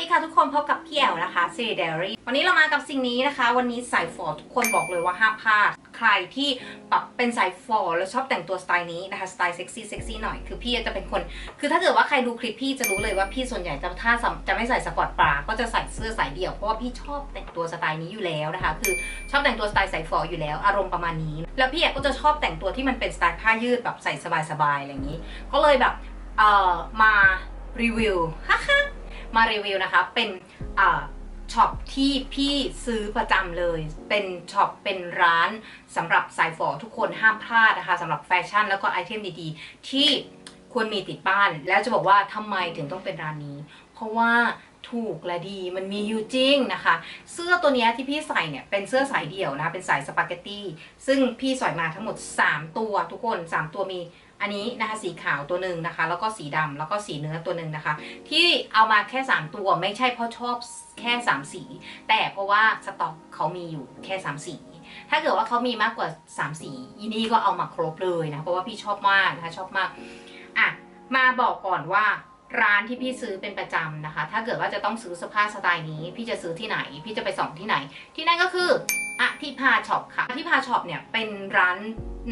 ดีค่ะทุกคนพบกับพี่แอลนะคะซีเดรี่วันนี้เรามากับสิ่งนี้นะคะ วันนี้สายฟอร์ทุกคนบอกเลยว่าห้ามพลาดใครที่แบบเป็นสายฟอร์แล้วชอบแต่งตัวสไตล์นี้นะคะสไตล์เซ็กซี่เซ็กซี่หน่อยคือพี่จะเป็นคน คือถ้าเกิดว่าใครดูคลิปพี่จะรู้เลยว่าพี่ส่วนใหญ่จะถ้าจะไม่ใส่สปอร์ตปราก็จะใส่เสื้อสายเดี่ยวเพราะว่าพี่ชอบแต่งตัวสไตล์นี้อยู่แล้วนะคะ คือชอบแต่งตัวสไตล์สายฟอร์อยู่แล้ว อารมณ์ประมาณนี้ แล้วพี่ก็จะชอบแต่งตัวที่มันเป็นสไตล์ผ้ายืดแบบใส่สบายๆอะไรอย่างนี้ ก็เลยแบบเอ่อมารีวิว มารีวิวนะคะ เป็นช็อปที่พี่ซื้อประจำเลย เป็นช็อป เป็นร้านสำหรับสายฝอทุกคนห้ามพลาดนะคะสำหรับแฟชั่นแล้วก็ไอเทมดีๆ ที่ควรมีติดบ้าน แล้วจะบอกว่าทำไมถึงต้องเป็นร้านนี้ เพราะว่า ถูกและดีมันมีอยู่จริงนะคะ เสื้อตัวเนี้ยที่พี่ใส่เนี่ยเป็นเสื้อสายเดี่ยวนะเป็นสายสปาเกตตี้ซึ่งพี่ใส่มาทั้งหมด 3 ตัวทุกคน 3 ตัวมีอันนี้นะคะสีขาวตัวหนึ่งนะคะ แล้วก็สีดำแล้วก็สีเนื้อตัวหนึ่งนะคะ ที่เอามาแค่ 3 ตัวไม่ใช่เพราะชอบแค่ 3 สี แต่เพราะว่าสต็อกเขามีอยู่แค่3สีถ้าเกิดว่าเขามีมากกว่า 3 สีอีนี่ก็เอามาครบเลยนะเพราะว่าพี่ชอบมากนะคะชอบมากอะมาบอกก่อนว่า ร้านที่พี่ซื้อเป็นประจำนะคะ ถ้าเกิดว่าจะต้องซื้อเสื้อผ้าสไตล์นี้ พี่จะซื้อที่ไหน พี่จะไปส่องที่ไหน ที่นั่นก็คือ อธิพาช็อปค่ะอธิพาช็อปเนี่ยเป็นร้าน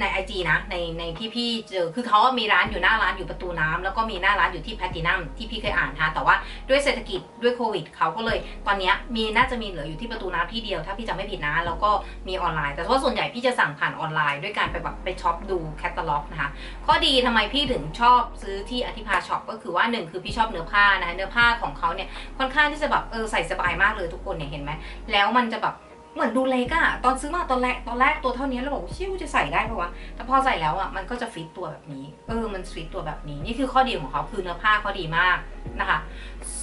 ใน IG นะในในที่พี่เจอคือเขามีร้านอยู่หน้าร้านอยู่ประตูน้ำแล้วก็มีหน้าร้านอยู่ที่แพตินัมที่พี่เคยอ่านนะคะแต่ว่าด้วยเศรษฐกิจด้วยโควิดเขาก็เลยตอนนี้มีน่าจะมีเหลืออยู่ที่ประตูน้ำที่เดียว ถ้าพี่จำไม่ผิดนะ แล้วก็มีออนไลน์ แต่ว่าส่วนใหญ่พี่จะสั่งผ่านออนไลน์ด้วยการไปแบบไปช็อปดูแคตตาล็อกนะคะข้อดีทำไมพี่ถึงชอบซื้อที่อธิพาช็อปก็คือว่าหนึ่งคือพี่ชอบเนื้อผ้านะเนื้อผ้าของเขาเนี่ยค่อนข้างที่จะแบบเออใส่สบายมากเลยทุกคนเนี่ยเห็นไหมแล้วมันจะแบบ เหมือนดูเล็กอะตอนซื้อมาตอนแรกตอนแรกตัวเท่านี้เราบอกว่าชิวจะใส่ได้ปะวะแต่พอใส่แล้วอะมันก็จะฟิตตัวแบบนี้ เออมันฟิตตัวแบบนี้นี่คือข้อดีของเขาคือเนื้อผ้าเขาดีมากนะคะ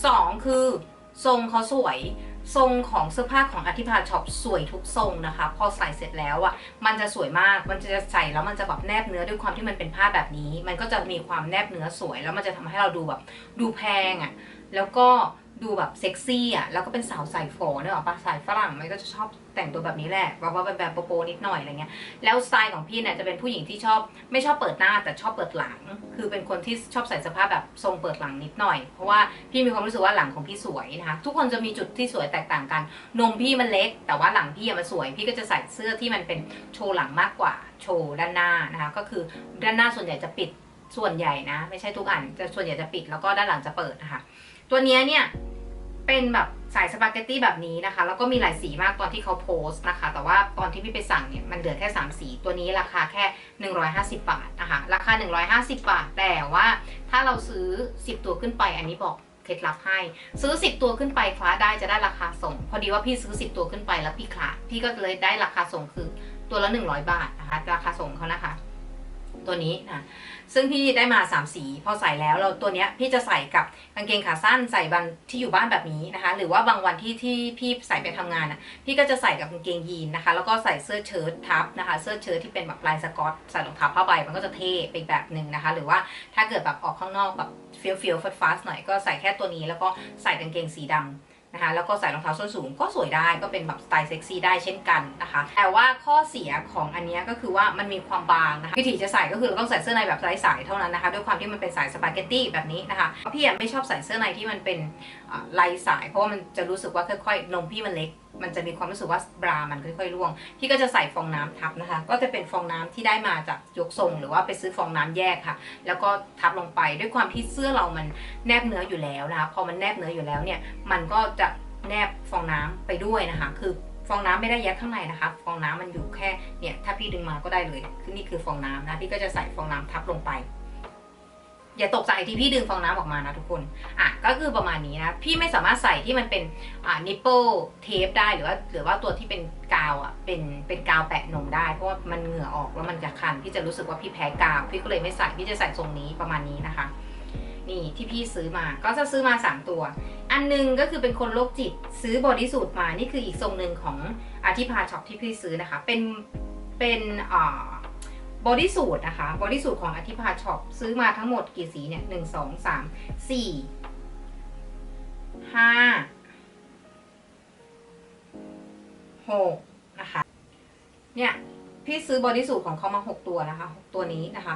สองคือทรงเขาสวยทรงของเสื้อผ้าของอธิพาช็อปสวยทุกทรงนะคะ พอใส่เสร็จแล้วอะมันจะสวยมากมันจะใส่แล้วมันจะแบบแนบเนื้อด้วยความที่มันเป็นผ้าแบบนี้ มันก็จะมีความแนบเนื้อสวย แล้วมันจะทำให้เราดูแบบดูแพงอะแล้วก็ ดูแบบเซ็กซี่อะ แล้วก็เป็นสาวใส่ฝอเนอะปะสายฝรั่งมันก็จะชอบแต่งตัวแบบนี้แหละว่าว่าแบบโปโปนิดหน่อยอะไรเงี้ย แล้วสไตล์ของพี่เนี่ยจะเป็นผู้หญิงที่ชอบไม่ชอบเปิดหน้าแต่ชอบเปิดหลัง คือเป็นคนที่ชอบใส่เสื้อผ้าแบบทรงเปิดหลังนิดหน่อย เพราะว่าพี่มีความรู้สึกว่าหลังของพี่สวยนะคะ ทุกคนจะมีจุดที่สวยแตกต่างกัน นมพี่มันเล็ก แต่ว่าหลังพี่มันสวย พี่ก็จะใส่เสื้อที่มันเป็นโชว์หลังมากกว่า โชว์ด้านหน้านะคะ ก็คือด้านหน้าส่วนใหญ่จะปิดส่วนใหญ่นะ ไม่ใช่ทุกอันจะส่วนใหญ่จะปิดแล้วก็ด้านหลังจะเปิดนะคะ ตัวเนี้ยเนี่ยเป็นแบบสายสปาเกตตี้แบบนี้นะคะ แล้วก็มีหลายสีมากตอนที่เขาโพสต์นะคะ แต่ว่าตอนที่พี่ไปสั่งเนี่ยมันเหลือแค่ 3 สีตัวนี้ราคาแค่ 150 บาทนะคะ ราคา 150 บาท แต่ว่าถ้าเราซื้อ 10 ตัวขึ้นไป อันนี้บอกเคล็ดลับให้ ซื้อ 10 ตัวขึ้นไปคว้าได้จะได้ราคาส่ง พอดีว่าพี่ซื้อ 10 ตัวขึ้นไปแล้วพี่คลาดพี่ก็เลยได้ราคาส่งคือตัวละ 100 บาทนะคะ ราคาส่งเขานะคะ ตัวนี้นะซึ่งพี่ได้มา 3 สี พอใส่แล้วเราตัวเนี้ยพี่จะใส่กับกางเกงขาสั้นใส่วันที่อยู่บ้านแบบนี้นะคะ หรือว่าบางวันที่ที่พี่ใส่ไปทำงานอะพี่ก็จะใส่กับกางเกงยีนนะคะ แล้วก็ใส่เสื้อเชิ้ตทับนะคะ เสื้อเชิ้ตที่เป็นแบบลายสกอตใส่รองเท้าผ้าใบมันก็จะเท่ไปแบบหนึ่งนะคะ หรือว่าถ้าเกิดแบบออกข้างนอกแบบเฟี้ยวเฟี้ยวฟัดฟัสหน่อยก็ใส่แค่ตัวนี้แล้วก็ใส่กางเกงสีดำ นะคะแล้วก็ใส่รองเท้าส้นสูงก็สวยได้ก็เป็นแบบสไตล์เซ็กซี่ได้เช่นกันนะคะแต่ว่าข้อเสียของอันนี้ก็คือว่ามันมีความบางนะคะวิธีจะใส่ก็คือเราต้องใส่เสื้อในแบบไร้สายเท่านั้นนะคะด้วยความที่มันเป็นสายสปาเกตตี้แบบนี้นะคะพี่ไม่ชอบใส่เสื้อในที่มันเป็นลาไร้สาย เพราะว่ามันจะรู้สึกว่าค่อยๆนมพี่มันเล็ก มันจะมีความรู้สึกว่าบรามันค่อยๆร่วง พี่ก็จะใส่ฟองน้ำทับนะคะ ก็จะเป็นฟองน้ำที่ได้มาจากยกทรง หรือว่าไปซื้อฟองน้ำแยกค่ะ แล้วก็ทับลงไปด้วยความที่เสื้อเรามันแนบเนื้ออยู่แล้วนะคะ พอมันแนบเนื้ออยู่แล้วเนี่ย มันก็จะแนบฟองน้ำไปด้วยนะคะ คือฟองน้ำไม่ได้ยัดข้างในนะคะ ฟองน้ำมันอยู่แค่เนี่ย ถ้าพี่ดึงมาก็ได้เลยคือนี่คือฟองน้ำนะ พี่ก็จะใส่ฟองน้ำทับลงไป อย่าตกใจที่พี่ดึงฟองน้ำออกมานะทุกคน อะก็คือประมาณนี้นะ พี่ไม่สามารถใส่ที่มันเป็นอ่านิปเปิลเทปได้หรือว่าหรือว่าตัวที่เป็นกาวอะเป็นเป็นกาวแปะนมได้ เพราะว่ามันเหงื่อออกแล้วมันจะคัน พี่จะรู้สึกว่าพี่แพ้กาว พี่ก็เลยไม่ใส่พี่จะใส่ทรงนี้ประมาณนี้นะคะ นี่ที่พี่ซื้อมาก็จะซื้อมา 3 ตัว อันหนึงก็คือเป็นคนโรคจิตซื้อบอดี้สูทมานี่คืออีกทรงหนึ่งของอาทิพาช็อปที่พี่ซื้อนะคะ เป็นเป็นอ่า บอดี้สูทนะคะบอดี้สูทของอธิพาช็อปซื้อมาทั้งหมดกี่สีเนี่ยหนึ่งสองสามสี่ห้าหกนะคะ เนี่ย พี่ซื้อบอดี้สูทของเขามาหกตัวนะคะหกตัวนี้นะคะ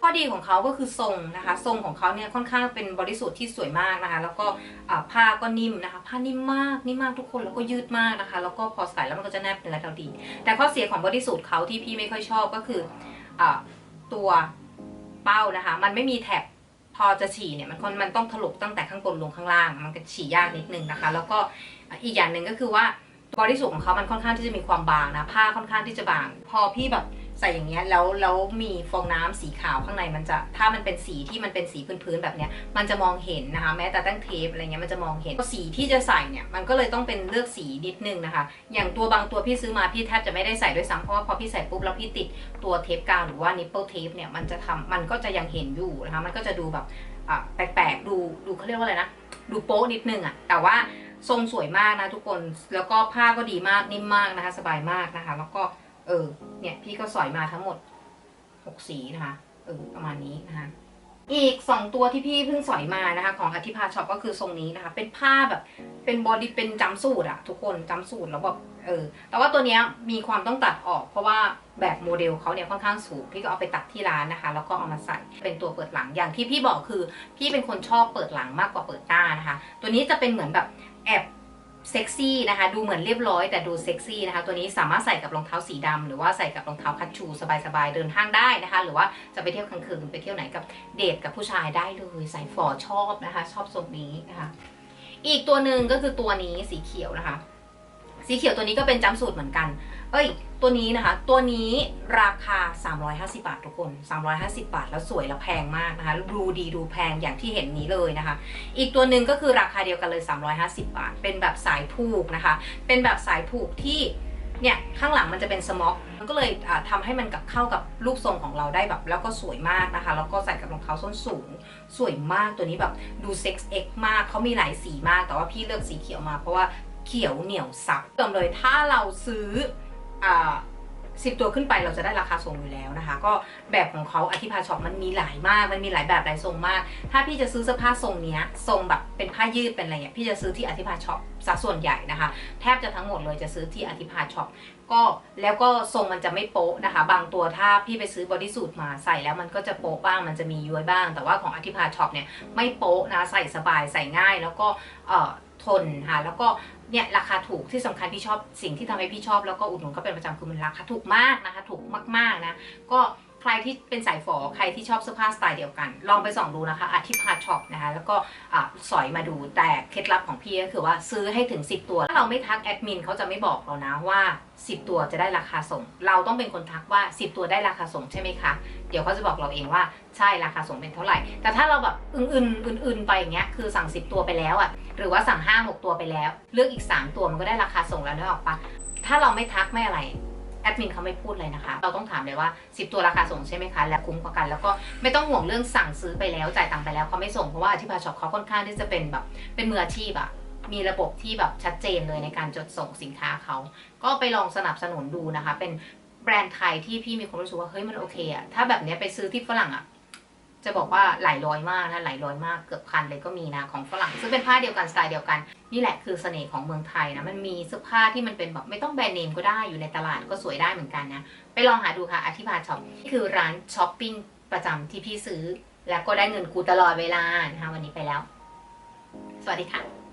ข้อดีของเขาก็คือทรงนะคะ ทรงของเขาเนี่ยค่อนข้างเป็นบริสุทธิ์ที่สวยมากนะคะ แล้วก็อ่าผ้าก็นิ่มนะคะ ผ้านิ่มมากนิ่มมากทุกคนแล้วก็ยืดมากนะคะ แล้วก็พอใส่แล้วมันก็จะแนบเนื้อเราดี แต่ข้อเสียของบริสุทธิ์เขาที่พี่ไม่ค่อยชอบก็คืออ่าตัวเป้านะคะ มันไม่มีแท็บพอจะฉี่เนี่ยมันคนมันต้องถลกตั้งแต่ข้างบนลงข้างล่าง มันก็ฉี่ยากนิดนึงนะคะ แล้วก็อีกอย่างหนึ่งก็คือว่าบริสุทธิ์ของเขามันค่อนข้างที่จะมีความบางนะผ้าค่อนข้างที่จะบาง พอพี่แบบ ใส่อย่างเงี้ยแล้วแล้วมีฟองน้ำสีขาวข้างในมันจะถ้ามันเป็นสีที่มันเป็นสีพื้นๆแบบเนี้ยมันจะมองเห็นนะคะ แม้แต่ตั้งเทปอะไรเงี้ยมันจะมองเห็นสีที่จะใส่เนี่ยมันก็เลยต้องเป็นเลือกสีนิดนึงนะคะ อย่างตัวบางตัวพี่ซื้อมาพี่แทบจะไม่ได้ใส่ด้วยซ้ำเพราะว่าพอพี่ใส่ปุ๊บแล้วพี่ติดตัวเทปกาวหรือว่านิปเปิลเทปเนี่ยมันจะทำมันก็จะยังเห็นอยู่นะคะมันก็จะดูแบบแปลกๆดูดูเขาเรียกว่าอะไรนะดูโป๊ะนิดนึงอะแต่ว่าทรงสวยมากนะทุกคนแล้วก็ผ้าก็ดีมากนิ่มมากนะคะ สบายมากนะคะ แล้วก็ เออ เนี่ยพี่ก็สอยมาทั้งหมดหกสีนะคะ เออ ประมาณนี้นะคะ อีก2ตัวที่พี่เพิ่งสอยมานะคะ ของอธิพาช็อปก็คือทรงนี้นะคะ เป็นผ้าแบบ เป็นบอดี้เป็นจัมสูทอะทุกคนจัมสูทแล้วแบบเออ แต่ว่าตัวเนี้ยมีความต้องตัดออก เพราะว่าแบบโมเดลเขาเนี่ยค่อนข้างสูง พี่ก็เอาไปตัดที่ร้านนะคะ แล้วก็เอามาใส่เป็นตัวเปิดหลังอย่างที่พี่บอกคือ พี่เป็นคนชอบเปิดหลังมากกว่าเปิดหน้านะคะ ตัวนี้จะเป็นเหมือนแบบแอบ เซ็กซี่นะคะ ดูเหมือนเรียบร้อยแต่ดูเซ็กซี่นะคะ ตัวนี้สามารถใส่กับรองเท้าสีดำหรือว่าใส่กับรองเท้าคัชชูสบายๆ เดินห้างได้นะคะ หรือว่าจะไปเที่ยวกลางคืนไปเที่ยวไหนกับเดทกับผู้ชายได้เลยใส่ฝอชอบนะคะ ชอบทรงนี้นะคะ อีกตัวหนึ่งก็คือตัวนี้สีเขียวนะคะ สีเขียวตัวนี้ก็เป็นจัมสูตรเหมือนกัน เอ้ย ตัวนี้นะคะ ตัวนี้ราคา 350 บาททุกคน 350 บาท แล้วสวยแล้วแพงมากนะคะ ดูดีดูแพงอย่างที่เห็นนี้เลยนะคะ อีกตัวหนึ่งก็คือราคาเดียวกันเลย 350 บาท เป็นแบบสายผูกนะคะ เป็นแบบสายผูกที่เนี่ยข้างหลังมันจะเป็นสม็อกมันก็เลยอ่าทำให้มันกับเข้ากับรูปทรงของเราได้แบบ แล้วก็สวยมากนะคะ แล้วก็ใส่กับรองเท้าส้นสูง สวยมากตัวนี้แบบดูเซ็กซ์เอ็กมากเขามีหลายสีมากแต่ว่าพี่เลือกสีเขียวมาเพราะว่า เขียวเหนียวซับเติมเลยถ้าเราซื้ออสิบตัวขึ้นไปเราจะได้ราคาส่งอยู่แล้วนะคะ ก็แบบของเขาอธิพาช็อปมันมีหลายมาก มันมีหลายแบบหลายทรงมาก ถ้าพี่จะซื้อเสื้อผ้าทรงเนี้ยทรงแบบเป็นผ้ายืดเป็นอะไรเงี้ยพี่จะซื้อที่อธิพาช็อปซะส่วนใหญ่นะคะ แทบจะทั้งหมดเลยจะซื้อที่อธิพาช็อปก็แล้วก็ทรงมันจะไม่โป๊ะนะคะ บางตัวถ้าพี่ไปซื้อบอดี้สูทมาใส่แล้วมันก็จะโป๊ะบ้างมันจะมีย้วยบ้าง แต่ว่าของอธิพาช็อปเนี่ยไม่โป๊ะนะใส่สบายใส่ง่าย แล้วก็เอ่อทนค่ะแล้วก็ เนี่ยราคาถูกที่สำคัญพี่ชอบสิ่งที่ทำให้พี่ชอบแล้วก็อุดหนุนก็เป็นประจำคือมันราคาถูกมากนะคะ ถูกมากๆนะ ก็ใครที่เป็นสายฝอใครที่ชอบเสื้อผ้าสไตล์เดียวกัน ลองไปส่องดูนะคะอธิพาช็อปนะคะแล้วก็อะสอยมาดูแต่เคล็ดลับของพี่ก็คือว่าซื้อให้ถึง 10 ตัว ถ้าเราไม่ทักแอดมินเขาจะไม่บอกเรานะว่า 10 ตัวจะได้ราคาส่ง เราต้องเป็นคนทักว่า 10 ตัวได้ราคาส่งใช่ไหมคะ เดี๋ยวเขาจะบอกเราเองว่าใช่ราคาส่งเป็นเท่าไหร่ แต่ถ้าเราแบบ อื่นๆอื่นๆไปอย่างเงี้ยคือสั่ง 10 ตัวไปแล้วอะหรือว่าสั่ง 5 6 ตัวไปแล้ว เลือกอีก 3 ตัวมันก็ได้ราคาส่งแล้วนึกออกปะถ้าเราไม่ทักไม่อะไรแอดมินเขาไม่พูดเลยนะคะ เราต้องถามเลยว่า 10 ตัวราคาส่งใช่ไหมคะ และคุ้มกว่ากัน แล้วก็ไม่ต้องห่วงเรื่องสั่งซื้อไปแล้วจ่ายตังค์ไปแล้วเขาไม่ส่งเพราะว่าอธิบายช็อปเขาค่อนข้างที่จะเป็นแบบเป็นมืออาชีพอะมีระบบที่แบบชัดเจนเลยในการจดส่งสินค้าเขา ก็ไปลองสนับสนุนดูนะคะ เป็นแบรนด์ไทยที่พี่มีความรู้สึกว่าเฮ้ยมันโอเคอะถ้าแบบเนี้ยไปซื้อที่ฝรั่งอะ จะบอกว่าหลายร้อยมากนะหลายร้อยมากเกือบพันเลยก็มีนะของฝรั่ง ซึ่งเป็นผ้าเดียวกันสไตล์เดียวกัน นี่แหละคือเสน่ห์ของเมืองไทยนะมันมีเสื้อผ้าที่มันเป็นแบบไม่ต้องแบรนด์เนมก็ได้อยู่ในตลาดก็สวยได้เหมือนกันนะไปลองหาดูค่ะอธิบายช็อปนี่คือร้านช้อปปิ้งประจำที่พี่ซื้อ แล้วก็ได้เงินกูตลอดเวลานะคะวันนี้ไปแล้ว สวัสดีค่ะ